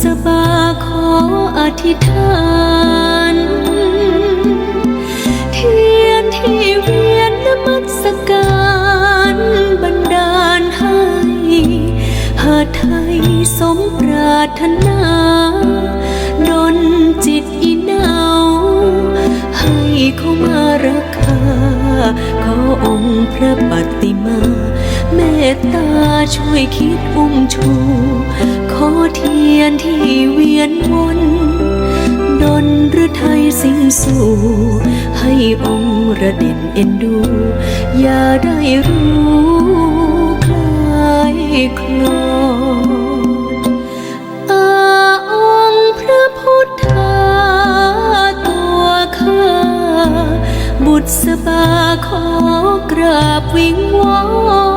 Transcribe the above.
สบาขออธิษฐาน ไทยสมปรารถนาดนจิตอีเนาให้เขามารักษาขอองค์พระปฏิมาเมตตาช่วยคิดอุ้มชู ขอเทียนที่เวียนวนดนหรือไทยสิ้นสู่ ให้องค์ระเด่นเอ็นดู อย่าได้รู้ บุตรสบาขอกราบวิงวอน